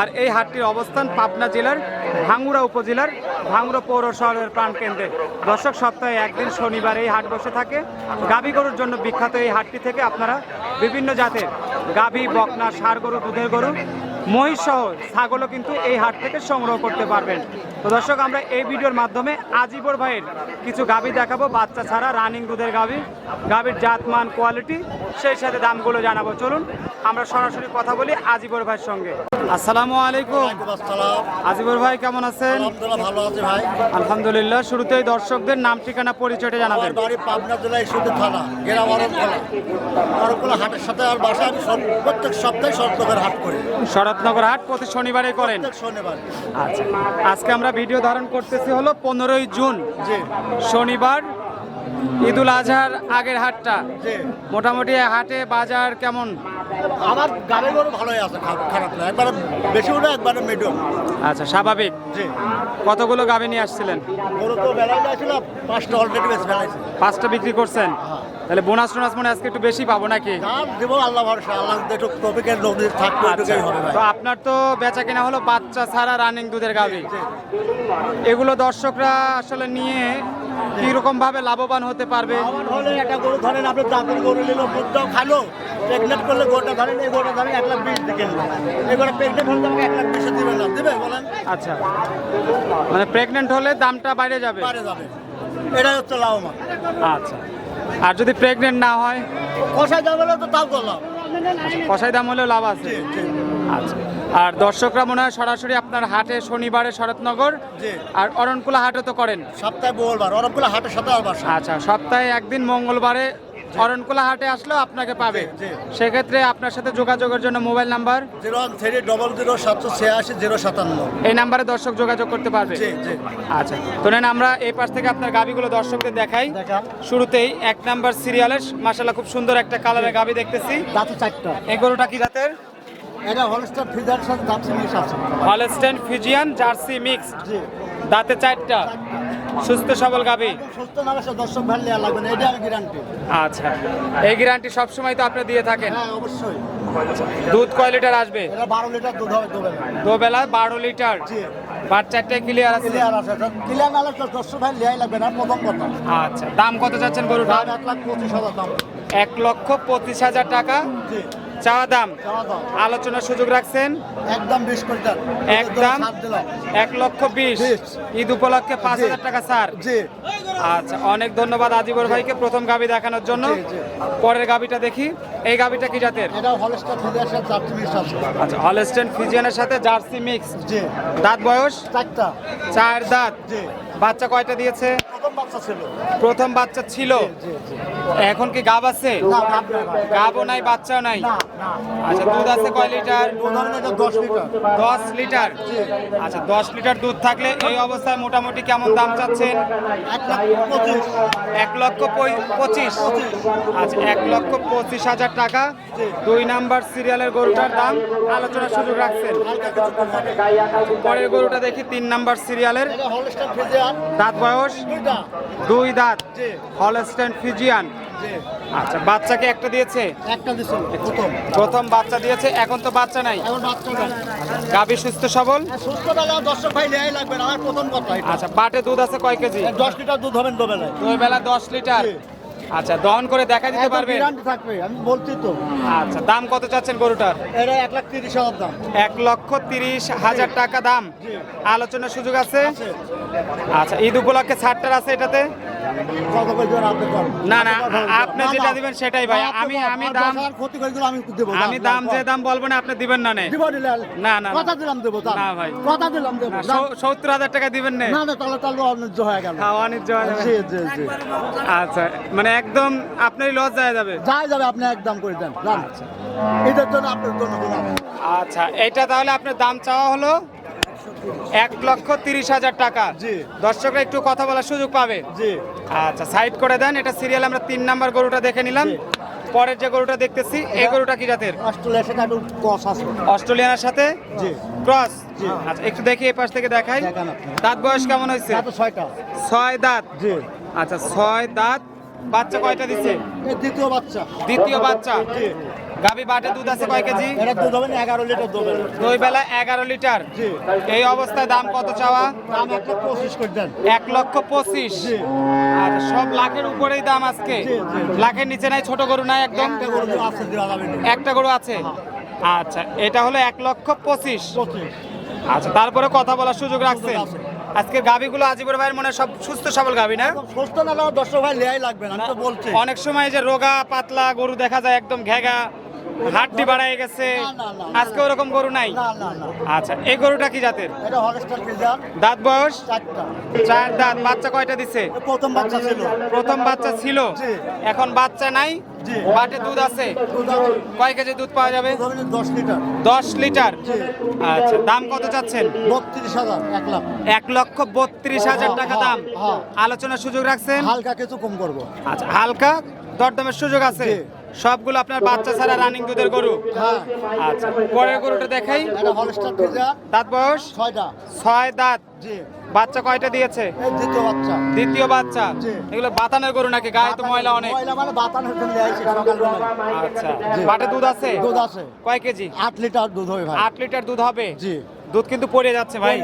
আর এই হাটটির অবস্থান পাবনা জেলার ভাঙ্গুড়া উপজেলার ভাঙ্গুড়া পৌর শহরের প্রাণকেন্দ্রে। দর্শক, সপ্তাহে একদিন শনিবার এই হাট বসে থাকে। গাভী গরুর জন্য বিখ্যাত এই হাটটি থেকে আপনারা বিভিন্ন জাতের গাভী, বকনা, ষাঁড় গরু, দুধের গরু, মহিষ সহ ছাগলও কিন্তু এই হাট থেকে সংগ্রহ করতে পারবেন। তো দর্শক, আমরা এই ভিডিওর মাধ্যমে আজিবর ভাইয়ের কিছু গাভী দেখাবো। বাচ্চা ছাড়া রানিং দুধের গাভী, গাভীর জাতমান কোয়ালিটি সেই সাথে দামগুলো জানাব। চলুন আমরা সরাসরি কথা বলি আজিবর ভাইয়ের সঙ্গে। আসসালামু আলাইকুম। আসসালাম। আজিবর ভাই কেমন আছেন? আলহামদুলিল্লাহ ভালো আছি ভাই। আলহামদুলিল্লাহ শুরুতেই দর্শকদের নাম ঠিকানা পরিচয়টা জানাবেন। বাড়ি পাবনা জেলা ইস্যুতে থানা হাটের সাথে আর বাসা আমি প্রত্যেক সপ্তাহে শরৎনগর হাট করি। শরৎনগর হাট প্রতি শনিবারে করেন। শনিবার। আচ্ছা। আজকে আমরা ভিডিও ধারণ করতেছি হলো পনেরোই জুন। জি। শনিবার ঈদুল আজহার আগের হাটটা। মোটামুটি হাটে বাজার কেমন? আমার গাড়ি গরু ভালোই আছে খারাপ- না। একবারে বেশি উঠে একবারে মিডিয়াম আচ্ছা স্বাভাবিক। জি। কতগুলো গাভী নিয়ে আসছিলেন? গরু তো বেলায় যাচ্ছিল পাঁচটা অলরেডি বেশি বেলাইছে পাঁচটা বিক্রি করছেন? হ্যাঁ। তাহলে বোনাস টোনাস মনে আজকে একটু বেশি পাবো নাকি? দেবো আল্লাহ ভরসা আল্লাহ একটু টপিকের লোক থাকবে আচ্ছা। তো আপনার তো বেচা কেনা হলো বাচ্চা ছাড়া রানিং দুধের গাভী। এগুলো দর্শকরা আসলে নিয়ে কীরকম ভাবে লাভবান হতে পারবে? হলে একটা গরু ধরেন আপনি দাঁতের গরু নিল দুধটাও খালো প্রেগনেন্ট করলে গরুটা ধরেন এই গরুটা ধরেন এক লাখ বিশ দিকে এই গরুটা প্রেগনেন্ট হলে আমাকে এক লাখ বিশে দিবে না দিবে বলেন। আচ্ছা। মানে প্রেগনেন্ট হলে দামটা বাইরে যাবে? পারে যাবে। এটাই হচ্ছে লাভবান। আচ্ছা। আর যদি প্রেগনেন্ট না হয়? কষাই দাম হলে তো তাও করলাম কষাই দাম হলেও লাভ আছে। আচ্ছা আর দর্শকরা মনে হয় সরাসরি আপনার হাটে শনিবারে শরৎনগর আর অরণকুলা হাটে তো করেন। সপ্তাহে মঙ্গলবার সাথে আর বাসা আচ্ছা সপ্তাহে একদিন মঙ্গলবারে অরণকুলা হাটে আসলেও আপনাকে পাবে। সেক্ষেত্রে আপনার সাথে যোগাযোগের জন্য mobile number? Zero one three double zero সাতশো ছিয়াশি জিরো সাতান্ন। এই নাম্বারে দর্শক যোগাযোগ করতে পারবে? আচ্ছা তো নেন আমরা এই পাশ থেকে আপনার গাবিগুলো দর্শকদের দেখাই। শুরুতেই এক নাম্বার সিরিয়ালের মাসাল্লাহ খুব সুন্দর একটা কালারের গাবি দেখতেছি। দাঁতে চারটা। এই গরুটা কি জাতের এটা হলস্টার ফিজার সাথে আছে। হলস্টেন ফিজিয়ান জার্সি মিক্সড জি। দাঁতে চারটা। সুস্থ সবল গাবি। সুস্থ না হলে দর্শক ভালো নেওয়া লাগবে না। এটা গ্যারান্টি আচ্ছা। এই গ্যারান্টি সবসময় তো আপনি দিয়ে থাকেন। হ্যাঁ অবশ্যই। দুধ কয় লিটার আসবে? এটা বারো লিটার দুধ হবে দেবে দুবেলা বারো লিটার। জি। বাট চারটে ক্লিয়ার আছে? ক্লিয়ার আছে। ক্লিয়ার না হলে দর্শক ভাই নেওয়াই লাগবে না। প্রথম কথা। আচ্ছা। দাম কত চাচ্ছেন গরুটা এক লাখ পঁচিশ হাজার দাম। এক লক্ষ পঁচিশ হাজার টাকা। জি। চাওয়া দাম? আলোচনার সুযোগ রাখছেন? একদম বিশ কুইন্টাল একদম এক লক্ষ বিশ। ঈদ উপলক্ষে পাঁচ হাজার টাকা স্যার। জি। আচ্ছা অনেক ধন্যবাদ আজিবর ভাইকে প্রথম গাবি দেখানোর জন্য। পরের গাবিটা দেখি। এই গাবিটা কি জাতের? আচ্ছা হলস্টেন ফিজিয়ানের সাথে জার্সি মিক্স। জি। দাঁত বয়স? চারটা। চার দাঁত। জি। বাচ্চা কয়টা দিয়েছে? প্রথম বাচ্চা ছিল। প্রথম বাচ্চা ছিল? জি জি এখন কি গাব আছে? গাবও নাই বাচ্চাও নাই? আচ্ছা দুধ আছে কয় লিটার? দশ লিটার। আচ্ছা দশ লিটার দুধ থাকলে এই অবস্থায় মোটামুটি কেমন দাম চাচ্ছেন? এক লক্ষ পঁচিশ। আচ্ছা এক লক্ষ পঁচিশ হাজার টাকা। দুই নাম্বার সিরিয়ালের গরুটার দাম আলোচনার সুযোগ রাখছেন। পরের গরুটা দেখি তিন নাম্বার সিরিয়ালের। দাঁত? বয়স? দুই দাঁত। হলস্টেন ফিজিয়ান আচ্ছা বাচ্চাকে একটা দিয়েছে? একটা দিয়েছে প্রথম। প্রথম বাচ্চা দিয়েছে এখন তো বাচ্চা নাই। এখন বাচ্চা নাই। গাভী সুস্থ সবল? আর সুস্থ বেলা দর্শক ভাই নেওয়াই লাগবে না আমার প্রথম কথা আচ্ছা বাটে দুধ আছে কয় কেজি? এ দশ লিটার দুধ হবেন দুবেলায়। দুবেলা দুই বেলা দশ লিটার। জি। আচ্ছা দহন করে দেখা দিতে পারবেন? গ্যারান্টি থাকবে আমি বলছি তো। আচ্ছা দাম কত চাচ্ছেন গরুটার? এটা এক লাখ তিরিশ হাজার দাম। এক লক্ষ তিরিশ হাজার টাকা দাম। আলোচনার সুযোগ আছে? আচ্ছা ঈদ উপলক্ষে ছাড়টার আছে এটাতে? না না আপনি যেটা দিবেন সেটাই ভাই। আমি আমি দাম ক্ষতি করে দিলে আমি দেবো আমি দাম যে দাম বলব না আপনি দিবেন না নে। না। কথা দিলাম দেবো না, ভাই। কথা দিলাম দেবো না, সত্তর হাজার টাকা দিবেন নে। না না তাহলে তাহলে অনিজ্য হয়ে গেল। হ্যাঁ, হয়ে যাবে। জি জি। জি আচ্ছা মানে একদম আপনারই লস যায় যাবে। যাই যাবে আপনি একদম করে দেন। এটার জন্য আপনার জন্য আচ্ছা এটা তাহলে আপনার দাম চাওয়া হলো এক লক্ষ তিরিশ হাজার টাকা। জি। দর্শকরা একটু কথা বলার সুযোগ পাবে। জি। আচ্ছা সাইড করে দেন এটা সিরিয়াল আমরা তিন নাম্বার গরুটা দেখে নিলাম। পরের যে গরুটা দেখতেছি এই গরুটা কি জাতের? অস্ট্রেলিয়ার সাথে একটু আছে। অস্ট্রেলিয়ার সাথে? জি। ক্রস আচ্ছা একটু দেখি এই পাশ থেকে দেখাই। দাঁত বয়স কেমন হয়েছে? ছয়টা। ছয় দাঁত? জি। আচ্ছা ছয় দাঁত বাচ্চা কয়টা দিচ্ছে দ্বিতীয় বাচ্চা। দ্বিতীয় বাচ্চা? গাবি বাটে দুধ আছে কয় কেজি? এটা দুধ হবে না এগারো লিটার দুধ হবে। দুই বেলা এগারো লিটার। জি। এই অবস্থায় দাম কত চাওয়া? দাম একটা পঁচিশ করে দেন। এক লক্ষ পঁচিশ। জি। আর সব লাখের উপরেই দাম আজকে? জি। লাখের নিচে নাই ছোট গরু নাই একদম? একটা গরু আছে দেওয়া যাবে না। একটা গরু আছে? আচ্ছা এটা হলো এক লক্ষ পঁচিশ। পঁচিশ। আচ্ছা তারপরে কথা বলার সুযোগ রাখছেন? আছে। আজকে গাবিগুলো আজিবুর ভাইয়ের মনে সব সুস্থ সবল গাবি না সুস্থ না দর্শক ভাই লেয়াই লাগবে না আমি তো বলছি অনেক সময় যে রোগা পাতলা গরু দেখা যায় একদম ঘেগা হাড্ডি বাড়ায় গেছে। আজকে ওরকম গরু নাই? আচ্ছা এই গরুটা কি জাতের? দাঁত বয়স? চার দাঁত। বাচ্চা কয়টা দিচ্ছে এ প্রথম বাচ্চা ছিল। প্রথম বাচ্চা ছিল? এখন বাচ্চা নাই। বাটে দুধ আছে? কয় কেজি দুধ পাওয়া যাবে? দশ লিটার। দশ লিটার? আচ্ছা দাম কত চাচ্ছেন? বত্রিশ হাজার এক লাখ। এক লক্ষ বত্রিশ হাজার টাকা দাম। হ্যাঁ। আলোচনার সুযোগ রাখছেন? হালকা কিছু কম করব। আচ্ছা হালকা দরদামের সুযোগ আছে। সবগুলো আপনার বাচ্চা ছাড়া রানিং দুধের গরু। আচ্ছা পরের গরুটা দেখাই। দাঁত বয়স? ছয় দাঁত। জি। বাচ্চা কয়টা দিয়েছে? দ্বিতীয় বাচ্চা। দ্বিতীয় বাচ্চা। এগুলো বাতানের গরু নাকি? গায়ে তো ময়লা অনেক। মানে আচ্ছা। বাটে দুধ আছে? দুধ আছে। কয় কেজি? আট লিটার দুধ হবে ভাই। আট লিটার দুধ হবে? জি। দুধ কিন্তু পড়ে যাচ্ছে ভাই।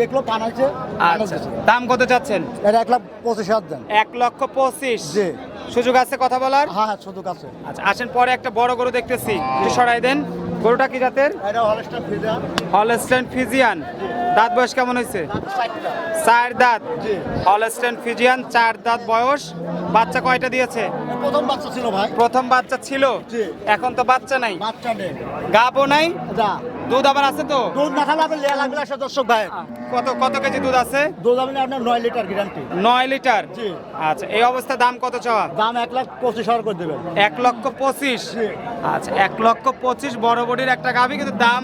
দেখল পানাইছে আচ্ছা। দাম কত চাচ্ছেন? এটা এক লাখ পঁচিশ হাজার এক লক্ষ পঁচিশ। জি। সুযোগ আছে কথা বলার? হ্যাঁ হ্যাঁ শুধু কাছে আচ্ছা আসেন পরে একটা বড় গরু দেখতেছি। একটু সরাই দেন। গরুটা কি জাতের? হলস্টেন ফিজিয়ান দাঁত বয়স কেমন হয়েছে? চার দাঁত। জি। হলস্টেন ফিজিয়ান চার দাঁত বয়স। বাচ্চা কয়টা দিয়েছে? প্রথম বাচ্চা ছিল ভাই। প্রথম বাচ্চা ছিল? জি। এখন তো বাচ্চা নাই। বাচ্চা নেই। গাবও নাই? যা দুধ আবার আছে তো? দুধ না খালে আপনি লেয়া লাগবে না দর্শক ভাই। কত কত কেজি দুধ আছে? দুধ আপনি আপনার নয় লিটার গ্যারান্টি নয় লিটার? জি। আচ্ছা এই অবস্থায় দাম কত চাওয়া? দাম এক লাখ পঁচিশ হাজার করে দেবেন। এক লক্ষ পঁচিশ? আচ্ছা এক লক্ষ পঁচিশ বড় বডির একটা গাভি কিন্তু দাম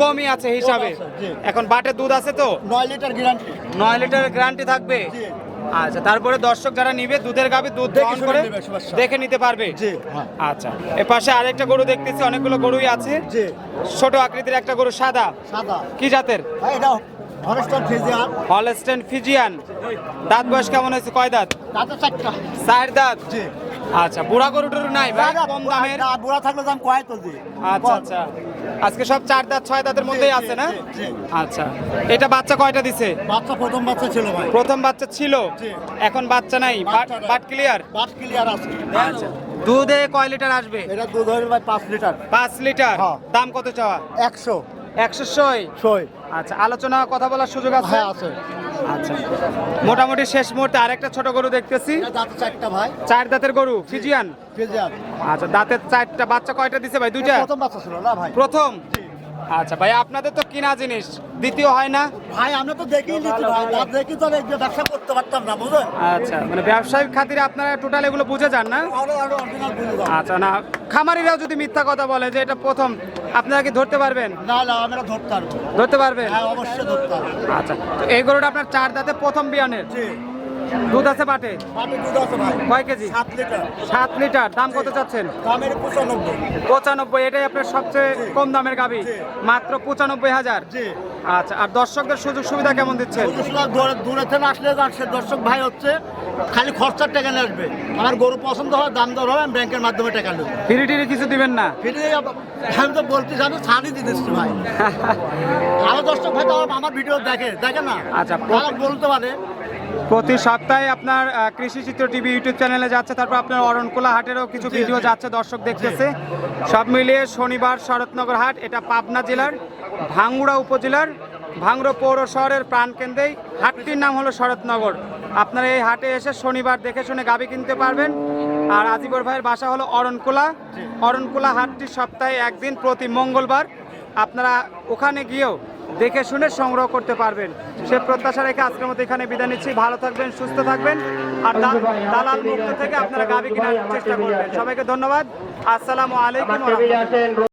কমই আছে হিসাবে। জি। এখন বাটে দুধ আছে তো? নয় লিটার গ্যারান্টি নয় লিটারের গ্যারান্টি থাকবে? জি। আচ্ছা তারপরে দর্শক যারা নিবে দুধের গাভি দুধ দহন করে দেখে নিতে পারবে? জি হ্যাঁ। আচ্ছা এ পাশে আরেকটা গরু দেখতেছি অনেকগুলো গরুই আছে। জি। ছোট আকৃতির একটা গরু সাদা। সাদা। কি জাতের? হলস্টেন ফিজিয়ান দাঁত বয়স কেমন হয়েছে? কয় দাঁত? চার দাঁত? জি। আচ্ছা বুড়া গরু টরু নাই ভাই কম দামের? বুড়া থাকলে দাম কয় তো আচ্ছা আচ্ছা। আজকে সব চার দাঁত ছয় দাঁতের মধ্যেই আছে না। আচ্ছা। এটা বাচ্চা কয়টা দিছে? বাচ্চা প্রথম বাচ্চা ছিল ভাই। প্রথম বাচ্চা ছিল? এখন বাচ্চা নাই। বাট ক্লিয়ার বাট ক্লিয়ার আছে। আচ্ছা। দুধে কয় লিটার আসবে? এটা দুধ হবে ভাই 5 লিটার। 5 লিটার? হ্যাঁ। দাম কত চাওয়া? 100 100 সই সই আচ্ছা আলোচনা কথা বলার সুযোগ আছে? হ্যাঁ আছে। আচ্ছা। মোটামুটি শেষ মুহূর্তে আরেকটা ছোট গরু দেখতেছি। চারটা ভাই। চার দাঁতের গরু ফিজিয়ান? আচ্ছা দাঁতের চারটা বাচ্চা কয়টা দিছে ভাই দুইটা? প্রথম বাচ্চা ছিল না ভাই? প্রথম। আচ্ছা ভাই আপনাদের তো কিনা জিনিস দ্বিতীয় হয় না? ভাই আমরা তো দেখেই নিচ্ছি ভাই। দেখি তো ব্যবসা করতে পারতাম না বুঝলেন? আচ্ছা মানে ব্যবসায়িক খাতিরে আপনারা টোটাল এগুলো বুঝে যান না? আচ্ছা না খামারিরাও যদি মিথ্যা কথা বলে যে এটা প্রথম আপনারা কি ধরতে পারবেন? না না আমরা ধরতে পারব। ধরতে পারবেন? হ্যাঁ অবশ্যই ধরতে পারব। আচ্ছা এই গরুটা আপনার চার দাঁতে প্রথম বিয়ানের? জি। দুধ আছে ভাই। কয় কেজি? সাত লিটার। দাম কত চাচ্ছেন? পঁচানব্বই। এটাই আপনার সবচেয়ে কম দামের গাবি? মাত্র পঁচানব্বই হাজার? জি। আচ্ছা আর দর্শকদের সুযোগ সুবিধা কেমন দিচ্ছেন? দূরে থেকে আসলে আসছে। দর্শক ভাই হচ্ছে খালি খরচার টাকা নিয়ে আসবে। আমার গরু পছন্দ হয় দাম দর হয় আমি ব্যাংকের মাধ্যমে টাকা নেব। ফিরি টিরি কিছু দিবেন না? ফিরে আমি তো বলতে জানি ছাড়ই দিচ্ছি ভাই। আমার দর্শক ভাই তো আমার- ভিডিও দেখে দেখে না? আচ্ছা, বলতে পারে প্রতি সপ্তাহে আপনার কৃষি চিত্র টিভি ইউটিউব চ্যানেলে যাচ্ছে তারপর আপনার অরণকোলা হাটেরও কিছু ভিডিও যাচ্ছে দর্শক দেখতেছে। সব মিলিয়ে শনিবার শরৎনগর হাট এটা পাবনা জেলার ভাঙ্গুড়া উপজেলার ভাঙ্গুড়া পৌর শহরের প্রাণকেন্দ্রেই। হাটটির নাম হলো শরৎনগর। আপনারা এই হাটে এসে শনিবার দেখে শুনে গাবি কিনতে পারবেন। আর আজিবর ভাইয়ের বাসা হলো অরণকোলা অরণকোলা হাটটি সপ্তাহে একদিন প্রতি মঙ্গলবার। আপনারা ওখানে গিয়েও দেখে শুনে সংগ্রহ করতে পারবেন। সে প্রত্যাশা রেখে আজকের মতো এখানে বিদায় নিচ্ছি। ভালো থাকবেন সুস্থ থাকবেন। আর দালাল মুক্ত থেকে আপনারা গাবি কেনার চেষ্টা করবেন। সবাইকে ধন্যবাদ। আসসালামু আলাইকুম।